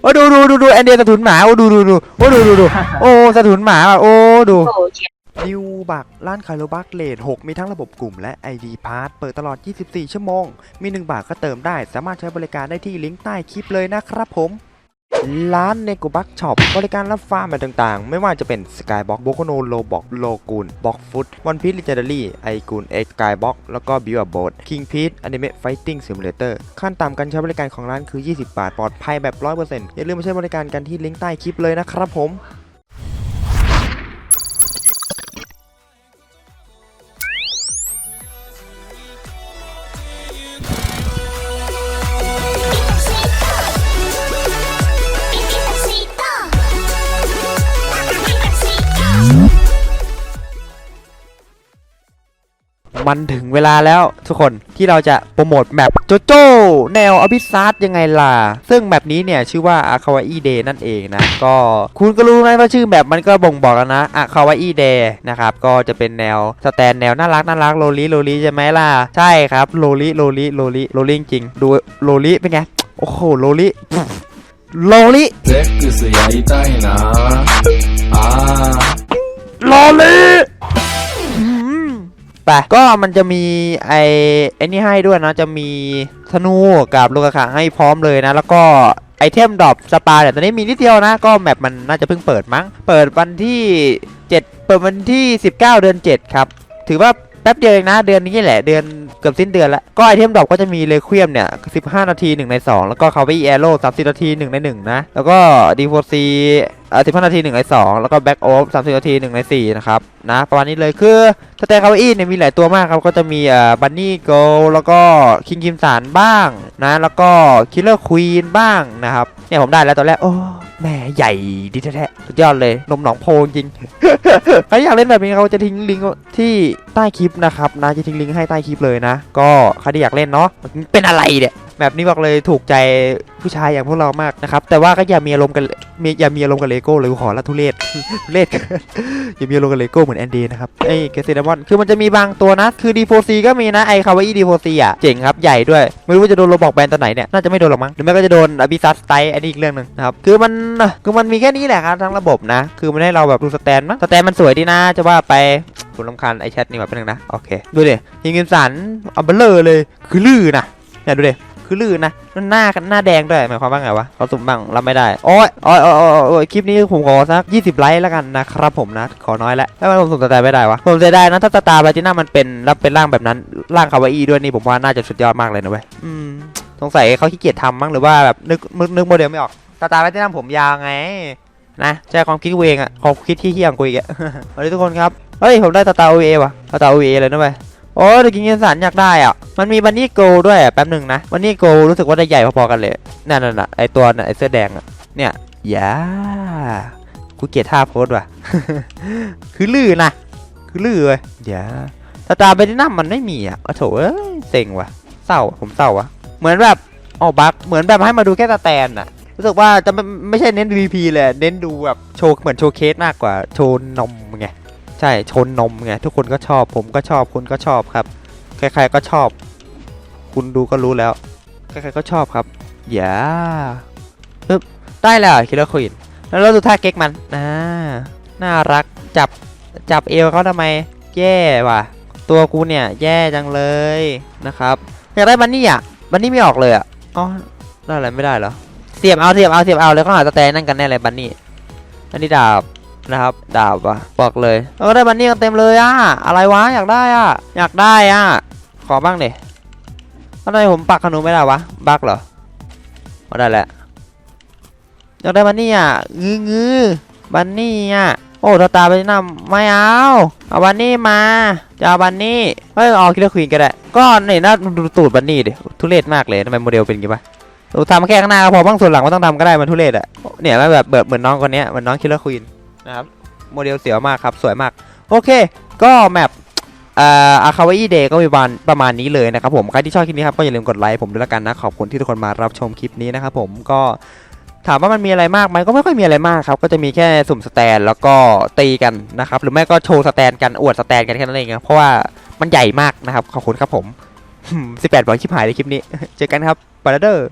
โอ้ดูดูดูดูแอนเดียสะทุนหมาโอ้ดูดูดูโอ้ดูดูดูโอ้สะทุนหมาว่ะโอ้ดูโอ้เจ็บนิวบักร้านคาร์โลบักเลท6มีทั้งระบบกลุ่มและ ID p a s s เปิดตลอด 24 ชั่วโมง มี 1 บาทก็เติมได้ สามารถใช้บริการได้ที่ลิงก์ใต้คลิปเลยนะครับผม ร้านเนโกบักช็อปบริการรับฟาร์มต่างๆ ไม่ว่าจะเป็นสกายบ็อกโบโคโนโลบอกโลกูนบ็อกฟุตวันพีซลิเจนดารี่ไอกูนเอ็กสกายบ็อกแล้วก็บิวบอดคิงพีซอนิเมะไฟติ้งซิมูเลเตอร์ขั้นต่ำการใช้บริการของร้านคือ 20 บาท ปลอดภัยแบบ 100%อย่าลืมมาใช้บริการกันที่ลิงก์ใต้คลิปเลยนะครับผม มันถึงเวลาแล้วทุกคนที่เราจะโปรโมทแมปโจโจ้แนวอภิซาร์ยังไงล่ะ ซึ่งแบบนี้เนี่ยชื่อว่าอาคาวาอีเดย์นั่นเองนะ ก็คุณก็รู้ไหมว่าชื่อแบบมันก็บ่งบอกแล้วนะอาคาวาอีเดย์นะครับก็จะเป็นแนวสแตนแนวน่ารักน่ารักโลลิโลลิใช่ไหมล่ะ ใช่ครับโลลิโลลิโลลิโรลิจริงดูโลลิเป็นไงโอ้โหโลลิโรลิเไปก็มันจะมีไอ้ไอ้นี่ให้ด้วยนะจะมีธนูกับลูกกระขให้พร้อมเลยนะ แล้วก็ไอเทมดรอปสปาเนี่ยตอนนี้มีนิดเดียวนะ ก็แมปมันน่าจะเพิ่งเปิดมั้ง เปิดวันที่ 7 เปิดวันที่ 19 เดือน 7 ครับ ถือว่าแป๊บเดียวเองนะ เดือนนี้แหละ เดือน เกือบสิ้นเดือนแล้ว ก็ไอเทมดรอปก็จะมีเลควียมเนี่ย 15 นาที 1 ใน 2 แล้วก็คาวิแอโร่30 นาที 1 ใน 1 นะ แล้วก็ดีโฟซีเอ่อ15 นาที 1 ใน 2 แล้วก็แบ็กโอฟ30 นาที 1 ใน 4 นะครับ นะ ประมาณนี้เลยคือสเตคาวิเนี่ยมีหลายตัวมากครับ ก็จะมีเอ่อบันนี่โกแล้วก็คิงคิมสารบ้างนะ แล้วก็คิลเลอร์ควีนบ้างนะครับ เนี่ยผมได้แล้วตอนแรกโอ้ แม่ใหญ่ดีแท้ๆสุดยอดเลย นมหนองโพจริง ใครอยากเล่นแบบนี้เขาจะทิ้งลิงก์ที่ใต้คลิปนะครับนะจะทิ้งลิงก์ให้ใต้คลิปเลยนะ ก็ใครที่อยากเล่นเนาะเป็นอะไรเนี่ย แบบนี้บอกเลยถูกใจผู้ชายอย่างพวกเรามากนะครับแต่ว่าก็อย่ามีอารมณ์กันอย่ามีอารมณ์กับเลโก้เลยกูขอละทุเรศทุเรศอย่ามีอารมณ์กับเลโก้เหมือนแอนดี้นะครับไอ้เกสเซดามอนคือมันจะมีบางตัวนะ คือดีโฟซีก็มีนะไอ้คาวาอีดีโฟซีอะเจ๋งครับใหญ่ด้วย ไม่รู้ว่าจะโดนโรบอกแบนตอนไหนเนี่ยน่าจะไม่โดนหรอกมั้งหรือไม่ก็จะโดนอบิซัสไตอันนี้อีกเรื่องหนึ่งนะครับคือมันคือมันมีแค่นี้แหละครับทั้งระบบนะ คือมันให้เราแบบดูสแตนมั้งสแตนมันสวยดีนะจะว่าไปผมรำคาญไอแชทนี่แบบนึงนะโอเคดูดิยิงเงินสันเอาเบลเลอร์เลยคือลื่นนะเนี่ยดูดิ คือลื่นนะแล้วหน้าหน้าแดงด้วยหมายความว่าไงวะเขาสุ่มบ้างรับไม่ได้โอ้ยโอ้ยโอ้ยโอ้ยคลิปนี้ผมขอสัก 20 ไลค์แล้วกันนะครับผมนะขอน้อยแล้วแล้วมันผมสุ่มสแตนไม่ได้วะผมเสียดายนะถ้าตาร์บาจิน่ามันเป็นรับเป็นร่างแบบนั้นร่างคาวาอีด้วยนี่ผมว่าน่าจะสุดยอดมากเลยนะเว้ยอืมสงสัยเขาขี้เกียจทำมั้งหรือว่าแบบนึกนึกนึกโมเดลไม่ออกสตาร์บาจิน่าผมยาวไงนะใช่ความคิดเองอะความคิดที่เฮี้ยงกูอีกอะสวัสดีทุกคนครับ เฮ้ย ผมได้ตาร์โอเอว่ะตาร์โอเอเลยนะเว้ย โอ้เด็กกินเงสันอยากได้อะ มันมีบันนี่โกลด้วยอะแป๊บหนึ่งนะ บันนี่โกลรู้สึกว่าได้ใหญ่พอๆกันเลย นั่นน่ะไอตัวน่ะไอเสื้อแดงอะ เนี่ยอย่ากูเกลียดท่าโพสว่ะ คือลื่นนะ คือลื่นเว้ยอย่าสตาร์เบนนัมมันไม่มีอะโอ้โถเอ้ยเซ็งว่ะ เศร้าผมเศร้าว่ะ เหมือนแบบอ๋อบักเหมือนแบบให้มาดูแค่สแตนอะรู้สึกว่าจะไม่ไม่ใช่เน้น VP เลย เน้นดูแบบโชว์เหมือนโชว์เคสมากกว่าโชว์นมไง ใช่ชนนมไงทุกคนก็ชอบ ผมก็ชอบคุณก็ชอบครับใครๆก็ชอบ คุณดูก็รู้แล้วใครๆก็ชอบครับอย่าปึ๊บได้แล้วคิลเลอร์ควีนแล้วเราดูท่าเก๊กมันอ่าน่ารักจับจับเอวเขาทำไมแย่ว่ะ ตัวกูเนี่ยแย่จังเลยนะครับอยากได้บันนี่อะบันนี่ไม่ออกเลยอะอ๋อได้อะไรไม่ได้เหรอเสียบเอาเสียบเอาเสียบเอาเลยเขาหาสแตนนั่นกันแน่เลยบันนี่อันนี้ดาบ นะครับ ดาบว่ะบอกเลยเราก็ได้บันนี่กันเต็มเลยอะอะไรวะอยากได้อะอยากได้อะขอบ้างดิทำไมผมปักขนุนไม่ได้วะบักเหรอมาได้แหละอยากได้บันนี่อะงื้องื้อบันนี่อะโอ้ตาตาไปนำไม่เอาเอาบันนี่มาจะเอาบันนี่เฮ้ยเอาคิลเลอร์ควีนก็ได้ก็นี่น่าดูตูดบันนี่ดิทุเรศมากเลยทำไมโมเดลเป็นอย่างงี้วะเราทำแค่ข้างหน้าพอบ้างส่วนหลังไม่ต้องทำก็ได้มันทุเรศอะเนี่ยมันแบบแบบเหมือนน้องคนนี้เหมือนน้องคิลเลอร์ควีน นะครับโมเดลเสียวมากครับสวยมาก โอเค ก็แมปอาคาวาอีเดย์ก็มีวันประมาณนี้เลยนะครับผมใครที่ชอบคลิปนี้ครับก็อย่าลืมกดไลค์ผมด้วยละกันนะ ขอบคุณที่ทุกคนมารับชมคลิปนี้นะครับผมก็ถามว่ามันมีอะไรมากไหมก็ไม่ค่อยมีอะไรมากครับ ก็จะมีแค่สุ่มสแตนแล้วก็ตีกันนะครับ หรือไม่ก็โชว์สแตนกันอวดสแตนกันแค่นั้นเองนะเพราะว่ามันใหญ่มากนะครับ ขอบคุณครับผม 18บอกชิบหายในคลิปนี้ เจอกันครับปาราเดอร์